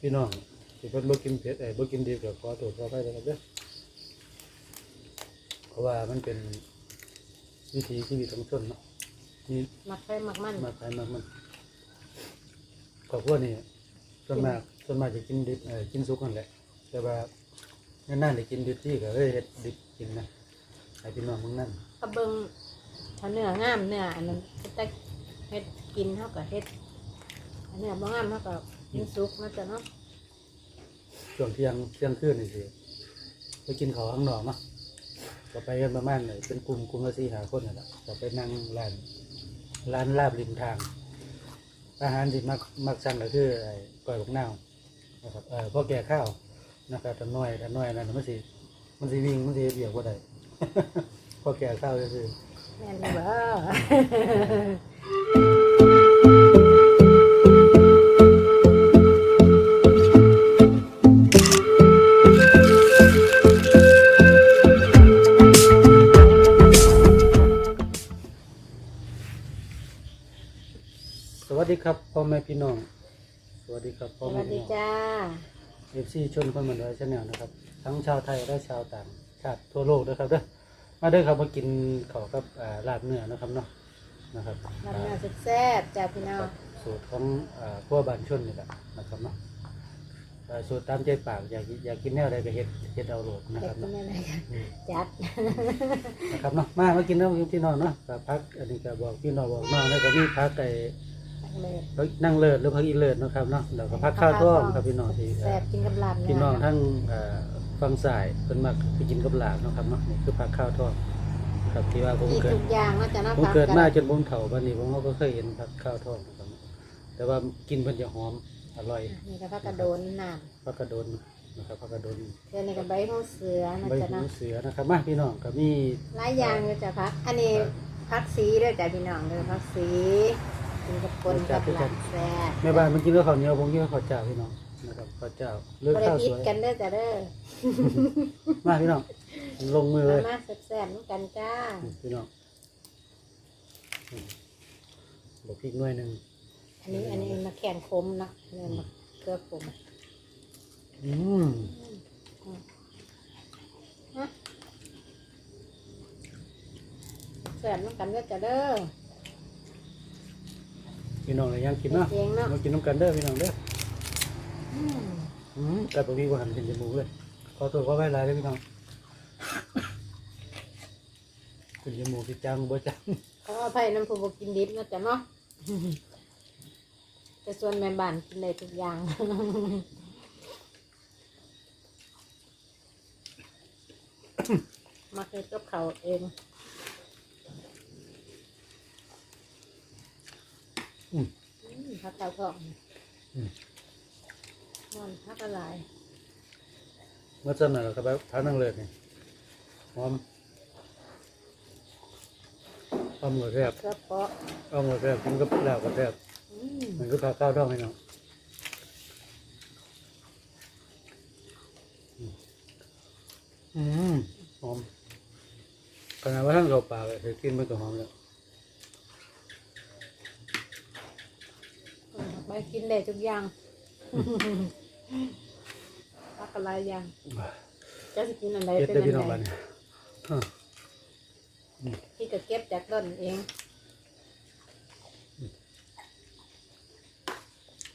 พี่น้องที่เพิ่นบ่กินเผ็ดไอ้ยบ่กินดิบก็ขอโทษขออภัยนะครับเด้อเพราะว่ามันเป็นวิถีชีวิตของชนเนาะมีมักไปมักมันมากไปมากมันครอบครัวนี่ส่วนมากส่วนมากจะกินดิบเอ่อกินสุกนั่นแหละ แต่ว่านานๆได้กินดิบที่ก็เลยเฮ็ดดิบกินนะให้พี่น้องมึงนั่นก็เบิ่งถ้าเนื้องามเนื้ออันนั้นแต่เฮ็ดกินเท่ากับเฮ็ดอันเนื้อบ่งามเท่ากับ กินสุกนะจ๊ะเนาะช่วงเที่ยงเที่ยงคืนนี่สิไปกินข้าวข้างนอกเนาะก็ไปกันประมาณเนี่ยเป็นกลุ่มกลุ่มละสี่หาคนนี่แหละก็ไปนั่งร้านร้านลาบริมทาง อาหารที่มักมักสั่งก็คือไอ้ก้อยบักนาวนะครับเออพอแก่ข้าวนะครับแต่น้อยแต่น้อยนั่นมันสิมันสิวิ่งมันสิเบียกว่าใดพอแก่ข้าวก็คือแม่นบ่ พ่อแม่พี่น้อง สวัสดีครับสพ่อแม่วัสดีพี่น้องจ้า เอฟซีชนคนเหมือนไรชาแนลนะครับ ทั้งชาวไทยและชาวต่างชาติทั่วโลกนะครับเด้อมาเด้อครับมากินข้าวกับอ่าลาบเนื้อนะครับเนาะนะครับน้ำเนื้อแซ่บๆจ้าพี่น้อง สูตรของอ่าพวกบ้านชนนี่แหละนะครับเนาะอ่าสูตรตามใจปากอยากอยากกินแนวใดก็เฮ็ดเฮ็ดเอาโลดนะอคยารักบกินเนาะ อะไรกันอืมจัด นะครับเนาะมามากินแล้วพี่น้องเนาะกับพักอันนี้ก็บอกพี่น้องบอกน้องแล้วก็มีพักไอ้ เลยพักนั่งเลิศหรือพักอีเลิศเนาะครับเนาะแล้วก็พักข้าวท้องครับพี่น้องที่แซ่บกินกับลาบเนื้พี่น้องทั้งเอ่อฟังสายเพิ่นมักไปกินกับหลานเนาะครับเนาะนี่คือผักข้าวทอดครับที่ว่าผมมีเกิดทุกอย่างนะจ๊ะเนาะผมผัเกิดมากัจนผมเฒ่าบัดนี้ผมก็เคยเห็นผักข้าวทอดนะครับแต่ว่ากินเพิ่นจะหอมอร่อยนี่ก็ผักกระโดนน้ผักกระโดนนะครับผักกระโดนำเพื่อนในกับใบหูเสือนะใบจ๊ะหูเนาะเสือนะครับมาพี่น้องก็มีหลายอย่างเลยจ้ะพักอันนี้พักสีด้วยจ้ะพี่น้องเลยพักสี กินกับปนกับหลังแซ่บแม่บ้านมันกินกับข้าวเหนียวผมกินกับข้าวเจ้าพี่น้องนะครับข้าวเจ้าหรือบ่ได้ข้าวพิสดวยกันเด้อจ้ะเด้อมาพี่น้องลงมือเลมาย มาแซ่บๆน้ำกันจ้าพี่น้องอืมบอกพริกหน่วยหนึงอันนี้อันนี้มาแข่งคมนะเนี่ยมาเกลือคมอืมแซ่บน้ำกันเด้อจ้ะเด้อ พี่น้องเลยยังกินเนาะเองเนาะ มากินน้ำกันเด้อพี่น้องเด้ออืมอืมแต่ปกติว่าหันเป็นจมูกเลยขอตัวก็ไว้หลายเลยพี่น้องเป็นจมูกที่จังบ่จังขออภัยน้ำผู้บกินดิบนะจ๊ะเนาะ แต่ส่วนแม่บ้านกินได้ทุกอย่าง มาเฮ็ดกับเขาวเอง อืม อืม พักเตาทองอืมนอนพักอะไรเมื่อจำหน่อยเราก็ไปทานนั่งเลิศนี่หอมหอมหัวแซ่บกระเพาะหอมหัวแซ่บกินกับลาบก็แซ่บมันก็พาข้าวท้องพี่น้องอืมหอมขนาดว่าท่านเราปากเลยกินมันก็หอมแล้ว ไปกินได้ทุกอย่างพักอะไรอย่างจะสิกินอะไรเย็ดเป็นได้พี่น้อัองนบ้านใดเนี่ยพี่ก็เก็บจากต้นเอง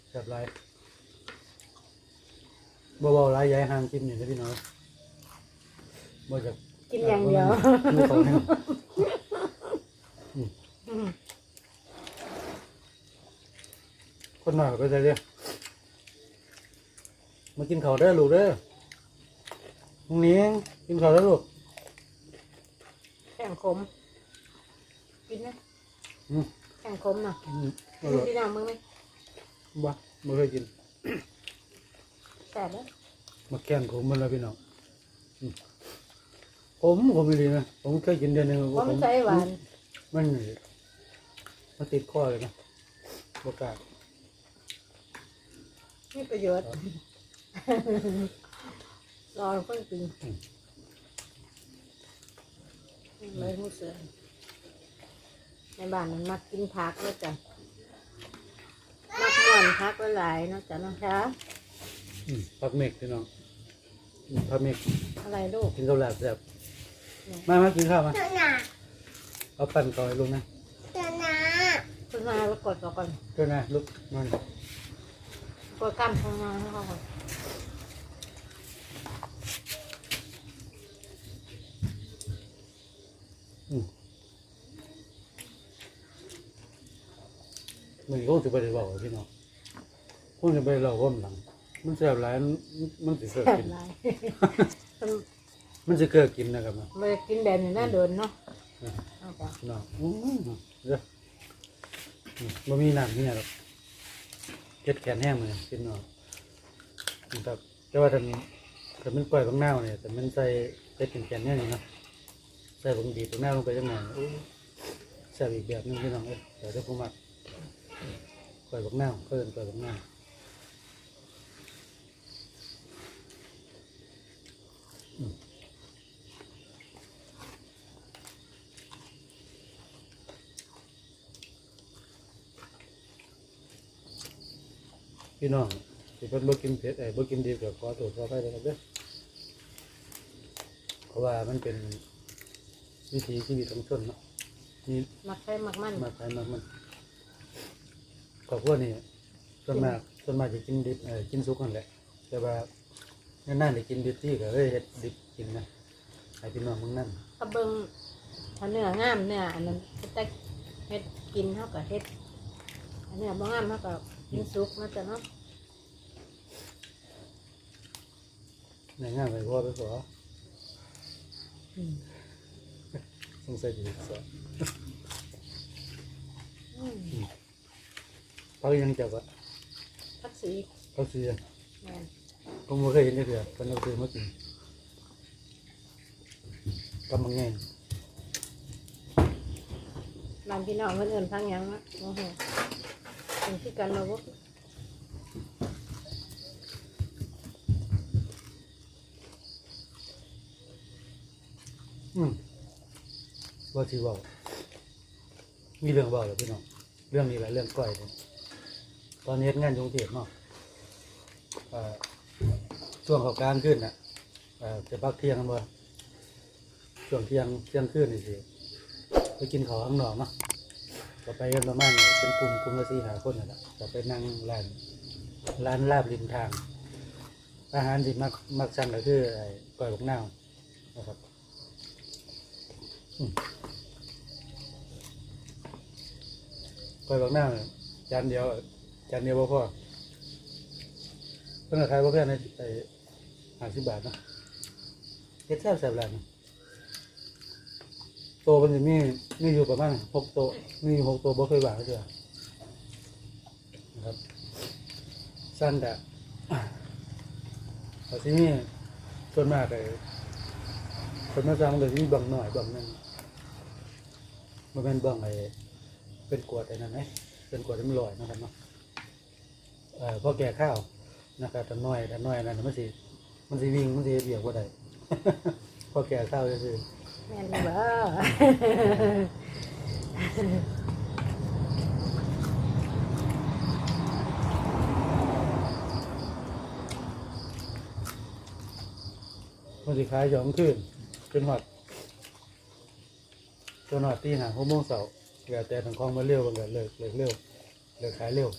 แซ่บไรบ่เบาๆไรย้ายห่างกินอยู่นะพี่น้องบ่จากกินอย่างเดียวไม่ของแห้ง อืม คนหน่อยก็จะเรียมากินข้าวได้อลูกเด้อตรงนี้กินข้าวได้อลูกแข่งขมกินนะอืมแข่งขมน่ะอืมอกินร่อยพี่น้องมึงไหมบ้าไม่เคยกินแซ่บแล้วมาแกงขมมันแล้วพี่น้องอืมผมผมไม่ดีนะผมเคยกินเดือนหนึ่งเพราะมันใส่หวาน มันมันติดคอเลยนะบกล้า มีประโยชน์ รอเพิ่งกินเลยหูเสือในบ้านมันมักกินผักเลยจ้ะมักม่วนผักหลายๆเนาะจ้ะเนาะคะอืมพักเมกพี่น้องอืมพักเมกอะไรลูกกินข้าวหลาบแซ่บมามากินข้าวมา ตัวหนาเอาปั่นก่อนให้ลุงนะตัวหนา คุณมาแล้วกดก่อน เจ้านะลุกมัน กดกั้มคุณมาให้เขาก่อนมันคงจะไปได้บอกพี่น้องคงจะไปเล่าความหลัง มันแซ่บหลายมันมันสิเกิดแซ่บกิน หลายมันมันสิเกิดกินนะครับนะไม่ได้กินแบบนี้น่าเดินเนาะเอาไปพี่น้องอืมเด้ออืมบ่มีน้ำนี่หรอก เก็ดแขนแห้งเหมือนกินเนาะครับแต่ว่าถ้ามันถ้ามันปล่อยบางหน้าเนี่ยแต่มันใส่เก็ดแขนแห้งนี่นะใส่บางดีบางหน้าลงไปจังหน่อยโอ้แซ่บอีกแบบนึงพี่น้องเอ้ยแต่ถ้าผมมักปล่อยบางหน้าวเพิ่นปล่อยบางหน้า พี่น้องที่เพิ่นบ่กินเผ็ดไอ้ยบ่กินดีก็ขอโทษขออภัยด้วยครับเด้อเพราะว่ามันเป็นวิถีชีวิตของชนเนาะนี่มักใช้มักมันมาขายมากมันขอบพวกนี่ส่วนมากส่วนมากจะกินดิบเออกินสุกนั่นแหละ แต่ว่านานๆได้กินดิบที่ก็เอ้ยเฮ็ดดิบกินนะให้พี่น้องมึงนั่นถ้าเบิ่งถ้าเนื้องามเนื้ออันนั้นแต่เฮ็ดกินเท่ากับเฮ็ดอันเนื้อบ่งามเท่ากับ กินสุกนะจ๊ะเนาะในงานไปพ่อไปขออืมสงสัยจะสอนอืมเขายังจับอะพักสีเขาซื้อแม่นผมบ่เคยเห็นจักเทื่อเพิ่นเอาซื้อมากินกำมังแง่งบ้านพี่น้องเพิ่นเอิ้นพังหยังวะโอ้โห เป็นที่กันมาบ่อืมว่าสิเว้ามีเรื่องว้าแล้วพี่น้อง เรื่องนี้แหละเรื่องก้อยเนี่ยตอนนี้เฮ็ดงานยู่งเทพเนาะช่วงเขากลางคืนน่ะเอ่อจะพักเที่ยงกันบ่ช่วงเที่ยงเที่ยงคืนนี่สิไปกินข้าวข้างนอกเนาะ ก็ไปกันประมาณนี่เป็นกลุ่มกลุ่มละสี่หาคนนั่นแหละก็ไปนั่งร้านร้านลาบริมทาง อาหารที่มักมักสั่งก็คือไอ้ก้อยบักนาวนะครับก้อยบักหน้าเนี่ยจานเดียวจานเดียวบ่พอเพิ่นก็ขายบ่แพงในไอ้ห้าสิบบาทเนาะเฮ็ดแซ่บแซ่บร้านนี้ โตมันจะมีมีอยู่ประมาณหกโตะมีอยู่หกโตะบ่เคยว่างเทื่อนะครับ สั้นแต่แต่ที่นี่ส่วนมากไอ้คนมาสั่งเลยมีบังหน่อยบังหนึงมันเป็นบังไอเป็นกวดไอ้นั่นไหมเป็นกวดที่มันลอยนะครับเนาะเอ่อพอแก่ข้าวนะครับแต่น้อยแต่น้อยอันนั่นมันสิมันสิวิ่งมันสิเบียกว่าใดพอแก่ข้าวก็คือ แม่นบ่ มันสิขายยอมขึ้นจนหอดจนหอดตีหาหกโมงเสาร์แล้วแต่ทางคลองมาเร็วมันก็เลิกเลิกเร็วเลิกขายเร็ว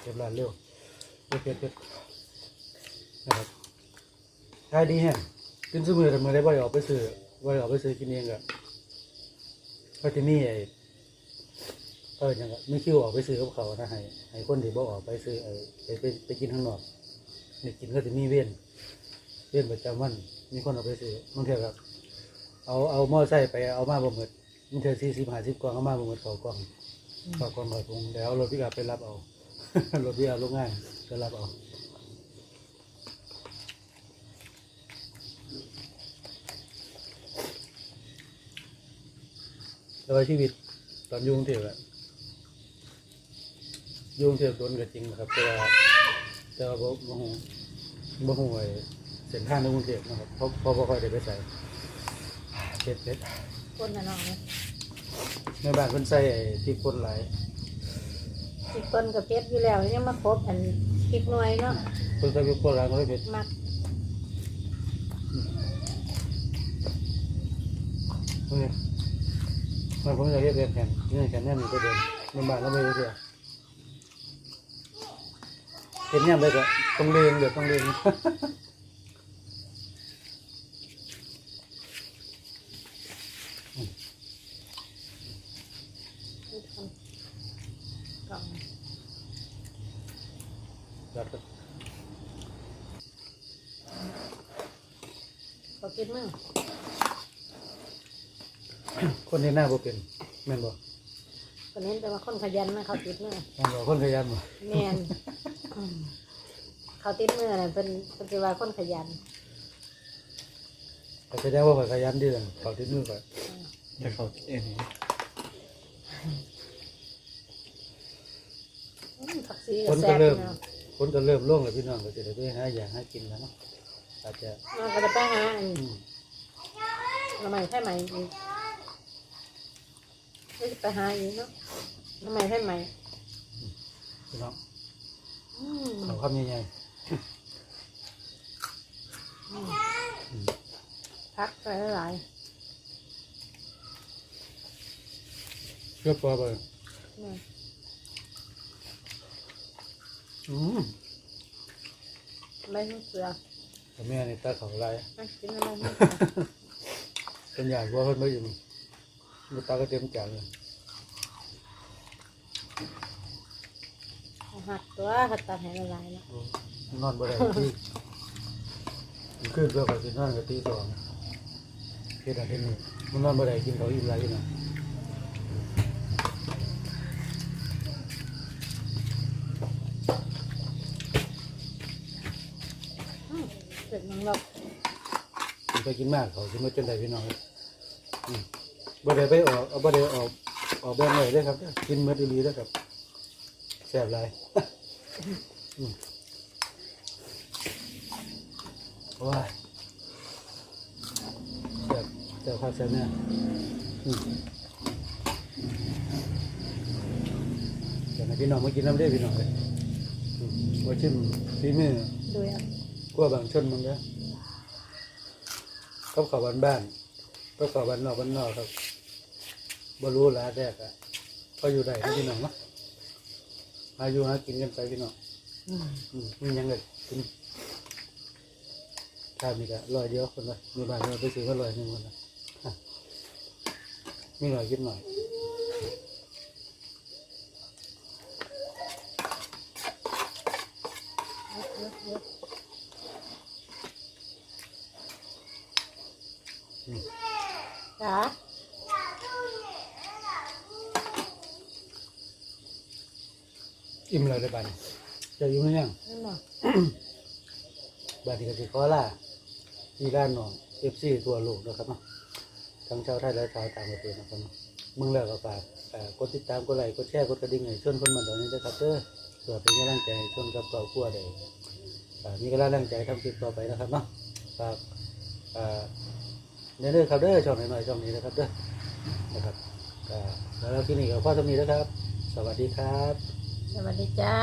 เก็บร้านเร็วเก็บเก็บเก็บนะครับขายดีแฮะกินซื้อมือแต่มือได้บ่ได้ออกไปซื้อ บ่ได้ออกไปซื้อกินเองก็ก็จะมีไอ้เออยังก็มีคิวออกไปซื้อกับเขานะให้ให้คนที่บ่ออกไปซื้อไอ้ไปไปกินข้างนอกนี่กินก็จะมีเว้นเรื่องประจำวันมีคนเอาไปซื้อบางเทีครับเอาเอาหม้อไซค์ไปเอามาบ่หมดบางเทีสี่สิบห้าสิบกล่องเอามาบ่หมดเขากล่องเขากล่องหอยพงแล้วรถพิกอัพไปรับเอารถพิกอัพลงง่ายไปรับเอา แต่ว่าชีวิตตอนอยุ่กรุงเทพอะอยุ่กรุงเทพโดนก็จริงนะครับ แต่ว่าแต่ว่าบ่บ่ฮู้บ่ฮู้ไอ้เส้นทางในกรุงเทพนะครับเพราะเพราะบ่ค่อยได้ไปใส่เผ็ดเผ็ดคนน่ะน้องเนี่ยในบ้านเพิ่นใส่ไอ้พริกป่นหลายสิคนกับเพชรอยู่แล้วยังมาครบอันพริกหน่วยเนาะอคนใส่พริกโบราณก็เลยเผ็ดมักนี่ มันคงจะเรียบเรียนแผ่นเงินแผ่นแน่นก็เดินลำบากแล้วไม่รู้เสียเห็นเนี่ยไปก็ต้องเรียนเดี๋ยวต้องเรียนขอกินมั้ง คนที่หน้าบ่เป็นแม่นบ่คนนี้แต่ว่าคนขยันนะเขาติดมือแม่นบ่คนขยันบ่แม่นอืมเขาติดมือน่ะเป็นเป็นสิว่าคนขยันแต่แสดงว่าข่อยขยันดีเลยเขาติดมือก่อนจะเขาเอ็นอืมผักชีคก็นแซ่ก็บเริ่มเนาะคนก็เริ่มล่วงแล้วพี่น้องก็จะได้ไปหาอย่างหากินแล้วเนาะอาจจะ เราก็จะไปหาอันอืม ทำไมใช่ไหมอีก ไม่ไปหาอีกเนาะทำไมใช่ไหมพี่น้องอืมเขาคำใหญ่พักไปหลายๆเชื่อปอไปๆเนี่ยอืมไม่ต้องเสือแต่แม่นี่ตาเขาลายไม่กินอะไรไม่เป็นอย่างว่าเพิ่นไม่อยู่ มันตาก็เต็มจานเลยเอาหักตัวขัดตัดให้ละลายแล้วนอนบ่ได้ที่มันขึ้นเพื่อไปกินนอนกับตีสองเฮ็ดอะไรนี่มันนอนบ่ได้กินเขาวอิ่มไรอยู่นะอืมเสร็จมันแบบกินไปกินมากเขาสิมาจนได้พี่น้องเลยอืม บ่ได้ไปออกเอาบ่ได้ออกออกแบ่งไว้เด้อครับเด้อกินหมดอีหลีเด้อครับแซ่บหลายอืมว้ายแซ่บแซ่บครับแซ่บเนี่ยอืมเดี๋ยวให้พี่น้องมากินน้ำได้อพี่น้องเลยอืมว่าชิมฝีมือดูอะกลัวบางชนมันเด้อก็ขอบ้านบ้านๆก็ขอบ้านนอกบ้านนอกครับ บ่รู้หลาแรกอะก็อยู่ได้พี่น้องเนาะอายุหากินกันไปพี่น้องอืมมันยังไงกินข้าวมีกะลอยเดียวคนละมีบางเราไปซื้อก็ลอยหนึ่งคนละฮะมีหน่อยกินหน่อยอะเยอะเยอะจ้า อิ่มเลยได้บ้านจะอยู่ไหมยังนั่นเนาะบาดนีก็สิขอลาที่ร้านน้องเอฟซีทั่วโลกนะครับเนาะทั้งชาวไทยและชาวต่างประเทศนะครับเนาะมึงแล้วก็ฝากเอ่อกดติดตามกดไลค์กดแชร์กดกระดิ่งให้ชวนคนมาตอนนี้นะครับเด้อเพื่อเป็นกำลังใจให้ชวนกับครอบครัวได้อ่ามีกำลังใจทำคลิปต่อไปนะครับเนาะฝากอ่าเด้อครับเด้อช่องหน่อยๆช่องนี้นะครับเด้อนะครับอ่าแล้วที่นี่ก็พ่อสมีนะครับ สวัสดีครับ สวัสดีจ้า